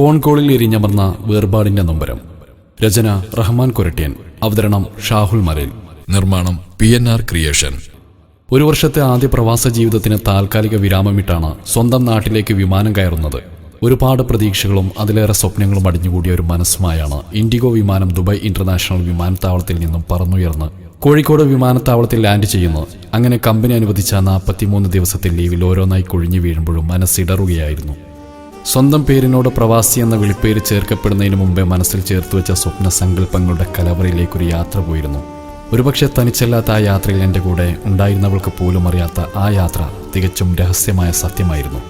Phone കോളിൽ എരിഞ്ഞമർന്ന വേർപാടിന്റെ നൊമ്പരം. രചന റഹ്മാൻ കൊരട്ടിയൻ. അവതരണം ഷാഹുൽ മലയിൽ. നിർമ്മാണം പി എൻ ആർ ക്രിയേഷൻ. ഒരു വർഷത്തെ ആദ്യ പ്രവാസ ജീവിതത്തിന് താൽക്കാലിക വിരാമമിട്ടാണ് സ്വന്തം നാട്ടിലേക്ക് വിമാനം കയറുന്നത്. ഒരുപാട് പ്രതീക്ഷകളും അതിലേറെ സ്വപ്നങ്ങളും അടിഞ്ഞുകൂടിയ ഒരു മനസ്സുമായാണ് ഇൻഡിഗോ വിമാനം ദുബായ് ഇന്റർനാഷണൽ വിമാനത്താവളത്തിൽ നിന്നും പറന്നുയർന്ന് കോഴിക്കോട് വിമാനത്താവളത്തിൽ ലാൻഡ് ചെയ്യുന്നു. അങ്ങനെ കമ്പനി അനുവദിച്ച നാൽപ്പത്തിമൂന്ന് ദിവസത്തെ ലീവിൽ ഓരോന്നായി കൊഴിഞ്ഞു വീഴുമ്പോഴും മനസ്സിടറുകയായിരുന്നു സ്വന്തം പേരിനോട് പ്രവാസി എന്ന വിളിപ്പേര് ചേർക്കപ്പെടുന്നതിന് മുമ്പേ മനസ്സിൽ ചേർത്ത് വെച്ച സ്വപ്ന സങ്കല്പങ്ങളുടെ കലവറയിലേക്കൊരു യാത്ര പോയിരുന്നു. ഒരുപക്ഷെ തനിച്ചല്ലാത്ത ആ യാത്രയിൽ എന്റെ കൂടെ ഉണ്ടായിരുന്നവൾക്ക് പോലും അറിയാത്ത ആ യാത്ര തികച്ചും രഹസ്യമായ സത്യമായിരുന്നു.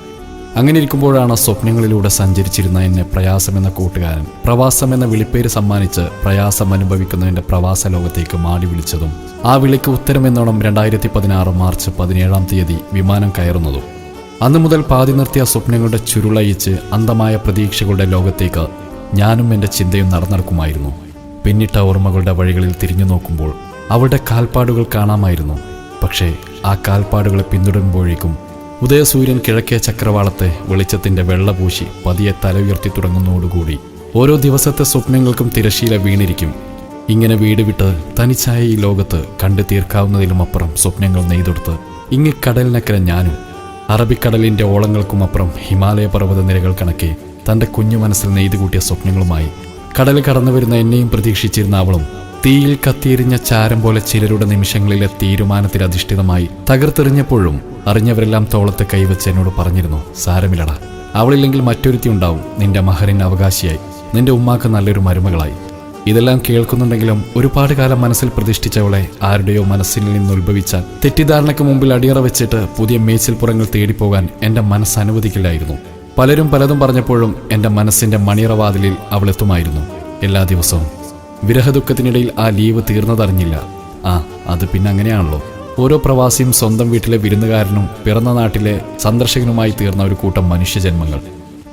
അങ്ങനെ ഇരിക്കുമ്പോഴാണ് സ്വപ്നങ്ങളിലൂടെ സഞ്ചരിച്ചിരുന്ന എന്നെ പ്രയാസം എന്ന കൂട്ടുകാരൻ പ്രവാസം എന്ന വിളിപ്പേര് സമ്മാനിച്ച് പ്രയാസം അനുഭവിക്കുന്നതിന്റെ പ്രവാസ ലോകത്തേക്ക് മാടി വിളിച്ചതും ആ വിളിക്ക് ഉത്തരമെന്നോണം രണ്ടായിരത്തി പതിനാറ് മാർച്ച് പതിനേഴാം തീയതി വിമാനം കയറുന്നതും. അന്നു മുതൽ പാതി നിർത്തിയ സ്വപ്നങ്ങളുടെ ചുരുളയിച്ച് അന്തമായ പ്രതീക്ഷകളുടെ ലോകത്തേക്ക് ഞാനും എന്റെ ചിന്തയും നടന്നെടുക്കുമായിരുന്നു. പിന്നിട്ട ഓർമ്മകളുടെ വഴികളിൽ തിരിഞ്ഞു നോക്കുമ്പോൾ അവളുടെ കാൽപ്പാടുകൾ കാണാമായിരുന്നു. പക്ഷേ ആ കാൽപ്പാടുകളെ പിന്തുടരുമ്പോഴേക്കും ഉദയസൂര്യൻ കിഴക്കേ ചക്രവാളത്തെ വെളിച്ചത്തിന്റെ വെള്ളപൂശി പതിയെ തല ഉയർത്തി തുടങ്ങുന്നതോടുകൂടി ഓരോ ദിവസത്തെ സ്വപ്നങ്ങൾക്കും തിരശീല വീണിരിക്കും. ഇങ്ങനെ വീട് വിട്ട് തനിച്ചായ ഈ ലോകത്ത് കണ്ടു തീർക്കാവുന്നതിലുമപ്പുറം സ്വപ്നങ്ങൾ നെയ്തെടുത്ത് ഇങ്ങ് കടലിനക്കര ഞാനും അറബിക്കടലിന്റെ ഓളങ്ങൾക്കുമപ്പുറം ഹിമാലയ പർവത നിരകൾ കണക്കെ തന്റെ കുഞ്ഞു മനസ്സിൽ നെയ്തു കൂട്ടിയ സ്വപ്നങ്ങളുമായി. കടൽ കടന്നു വരുന്ന എന്നെയും പ്രതീക്ഷിച്ചിരുന്ന അവളും തീയിൽ കത്തിയെരിഞ്ഞ ചാരം പോലെ ചിലരുടെ നിമിഷങ്ങളിലെ തീരുമാനത്തിൽ അധിഷ്ഠിതമായി തകർത്തെറിഞ്ഞപ്പോഴും അറിഞ്ഞവരെല്ലാം തോളത്തെ കൈവച്ച് എന്നോട് പറഞ്ഞിരുന്നു സാരമില്ലടാ അവളില്ലെങ്കിൽ മറ്റൊരുത്തി ഉണ്ടാവും. നിന്റെ മഹറിന് അവകാശിയായി. നിന്റെ ഉമ്മാക്ക് നല്ലൊരു മരുമകളായി. ഇതെല്ലാം കേൾക്കുന്നുണ്ടെങ്കിലും ഒരുപാട് കാലം മനസ്സിൽ പ്രതിഷ്ഠിച്ചവളെ ആരുടെയോ മനസ്സിൽ നിന്ന് ഉത്ഭവിച്ചാൽ തെറ്റിദ്ധാരണയ്ക്ക് മുമ്പിൽ അടിയറ വെച്ചിട്ട് പുതിയ മേച്ചിൽപ്പുറങ്ങൾ തേടിപ്പോകാൻ എന്റെ മനസ്സ് അനുവദിക്കില്ലായിരുന്നു. പലരും പലതും പറഞ്ഞപ്പോഴും എന്റെ മനസ്സിന്റെ മണിയറവാതിലിൽ അവളെത്തുമായിരുന്നു. എല്ലാ ദിവസവും വിരഹദുഃഖത്തിനിടയിൽ ആ ലീവ് തീർന്നതറിഞ്ഞില്ല. ആ അത് പിന്നെ അങ്ങനെയാണല്ലോ. ഓരോ പ്രവാസിയും സ്വന്തം വീട്ടിലെ വിരുന്നുകാരനും പിറന്ന നാട്ടിലെ സന്ദർശകനുമായി തീർന്ന ഒരു കൂട്ടം മനുഷ്യജന്മങ്ങൾ.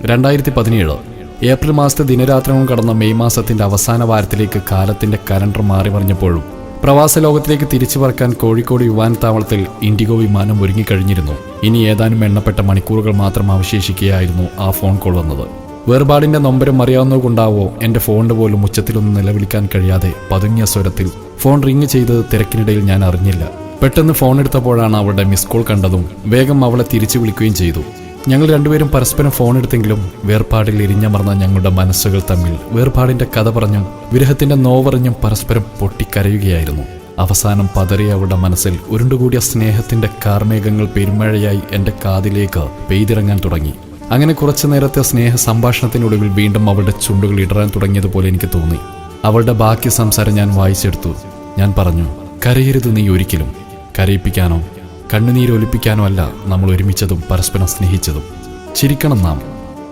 രണ്ടായിരത്തി പതിനേഴ് ഏപ്രിൽ മാസത്തെ ദിനരാത്രവും കടന്ന മെയ് മാസത്തിന്റെ അവസാന വാരത്തിലേക്ക് കാലത്തിന്റെ കലണ്ടർ മാറി മറിഞ്ഞപ്പോഴും പ്രവാസ ലോകത്തിലേക്ക് തിരിച്ചു പറക്കാൻ കോഴിക്കോട് വിമാനത്താവളത്തിൽ ഇൻഡിഗോ വിമാനം ഒരുങ്ങിക്കഴിഞ്ഞിരുന്നു. ഇനി ഏതാനും എണ്ണപ്പെട്ട മണിക്കൂറുകൾ മാത്രം അവശേഷിക്കുകയായിരുന്നു ആ ഫോൺ കോൾ വന്നത്. വേർപാടിന്റെ നൊമ്പരം അറിയാവുന്നതുകൊണ്ടാവോ എന്റെ ഫോണിന് പോലും ഉച്ചത്തിലൊന്നും നിലവിളിക്കാൻ കഴിയാതെ പതുങ്ങിയ സ്വരത്തിൽ ഫോൺ റിങ് ചെയ്തത് തിരക്കിനിടയിൽ ഞാൻ അറിഞ്ഞില്ല. പെട്ടെന്ന് ഫോൺ എടുത്തപ്പോഴാണ് അവളുടെ മിസ് കോൾ കണ്ടതും വേഗം അവളെ തിരിച്ചു വിളിക്കുകയും ചെയ്തു. ഞങ്ങൾ രണ്ടുപേരും പരസ്പരം ഫോൺ എടുത്തെങ്കിലും വേർപാടിൽ ഇരിഞ്ഞമർന്ന ഞങ്ങളുടെ മനസ്സുകൾ തമ്മിൽ വേർപാടിന്റെ കഥ പറഞ്ഞും വിരഹത്തിന്റെ നോവറിഞ്ഞും പരസ്പരം പൊട്ടിക്കരയുകയായിരുന്നു. അവസാനം പതറിയ അവളുടെ മനസ്സിൽ ഉരുണ്ടുകൂടിയ സ്നേഹത്തിന്റെ കാർമേഘങ്ങൾ പെരുമഴയായി എന്റെ കാതിലേക്ക് പെയ്തിറങ്ങാൻ തുടങ്ങി. അങ്ങനെ കുറച്ചു നേരത്തെ സ്നേഹ സംഭാഷണത്തിനൊടുവിൽ വീണ്ടും അവളുടെ ചുണ്ടുകൾ ഇടറാൻ തുടങ്ങിയതുപോലെ എനിക്ക് തോന്നി. അവളുടെ ബാക്കി സംസാരം ഞാൻ വായിച്ചെടുത്തു. ഞാൻ പറഞ്ഞു കരയരുത് നീ ഒരിക്കലും. കരയിപ്പിക്കാനോ കണ്ണുനീരൊലിപ്പിക്കാനോ അല്ല നമ്മൾ ഒരുമിച്ചതും പരസ്പരം സ്നേഹിച്ചതും. ചിരിക്കണം നാം.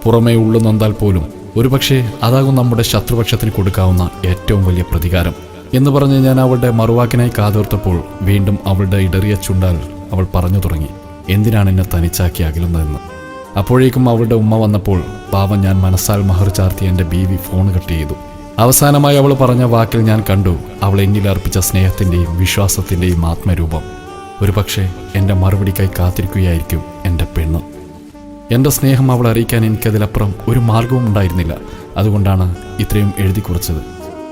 പുറമേ ഉള്ളു നൊന്താൽ പോലും ഒരുപക്ഷെ അതാകും നമ്മുടെ ശത്രുപക്ഷത്തിന് കൊടുക്കാവുന്ന ഏറ്റവും വലിയ പ്രതികാരം. എന്ന് പറഞ്ഞ് ഞാൻ അവളുടെ മറുവാക്കിനായി കാതോർത്തപ്പോൾ വീണ്ടും അവളുടെ ഇടറിയ ചുണ്ടാൽ അവൾ പറഞ്ഞു തുടങ്ങി. എന്തിനാണ് എന്നെ തനിച്ചാക്കി അകലുന്നതെന്ന്? അപ്പോഴേക്കും അവളുടെ ഉമ്മ വന്നപ്പോൾ പാവം ഞാൻ മനസ്സാൽ മഹർ ചാർത്തി എന്റെ ബീവി ഫോൺ കട്ട് ചെയ്തു. അവസാനമായി അവൾ പറഞ്ഞ വാക്കിൽ ഞാൻ കണ്ടു അവൾ എന്നിൽ അർപ്പിച്ച സ്നേഹത്തിന്റെയും വിശ്വാസത്തിന്റെയും ആത്മരൂപം. ഒരുപക്ഷെ എന്റെ മറുപടിക്കായി കാത്തിരിക്കുകയായിരിക്കും എന്റെ പെണ്ണ്. എന്റെ സ്നേഹം അവൾ അറിയിക്കാൻ എനിക്കതിലപ്പുറം ഒരു മാർഗവും ഉണ്ടായിരുന്നില്ല. അതുകൊണ്ടാണ് ഇത്രയും എഴുതി കുറിച്ചത്.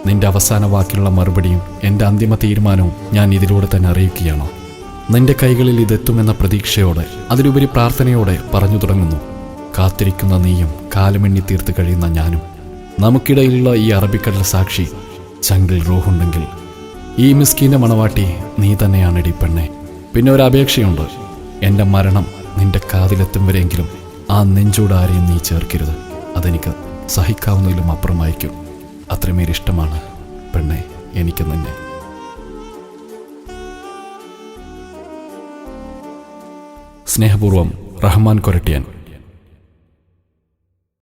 നിന്റെ അവസാന വാക്കിലുള്ള മറുപടിയും എന്റെ അന്തിമ തീരുമാനവും ഞാൻ ഇതിലൂടെ തന്നെ അറിയിക്കുകയാണ്. നിന്റെ കൈകളിൽ ഇതെത്തുമെന്ന പ്രതീക്ഷയോടെ അതിലുപരി പ്രാർത്ഥനയോടെ പറഞ്ഞു തുടങ്ങുന്നു. കാത്തിരിക്കുന്ന നീയും കാലമെണ്ണി തീർത്ത് കഴിയുന്ന ഞാനും. നമുക്കിടയിലുള്ള ഈ അറബിക്കടൽ സാക്ഷി ചങ്കിൽ റൂഹുണ്ടെങ്കിൽ ഈ മിസ്കീന്റെ മണവാട്ടി നീ തന്നെയാണ് പെണ്ണെ. പിന്നെ ഒരു അപേക്ഷയുണ്ട്. എന്റെ മരണം നിന്റെ കാതിലെത്തും വരെയെങ്കിലും ആ നെഞ്ചോട് ആരെയും നീ ചേർക്കരുത്. അതെനിക്ക് സഹിക്കാവുന്നതിലും അപ്പുറമായിരിക്കും. അത്രമേൽ ഇഷ്ടമാണ് പെണ്ണെ എനിക്ക് നിന്നെ. സ്നേഹപൂർവം റഹ്മാൻ കൊരട്ടിയാൻ.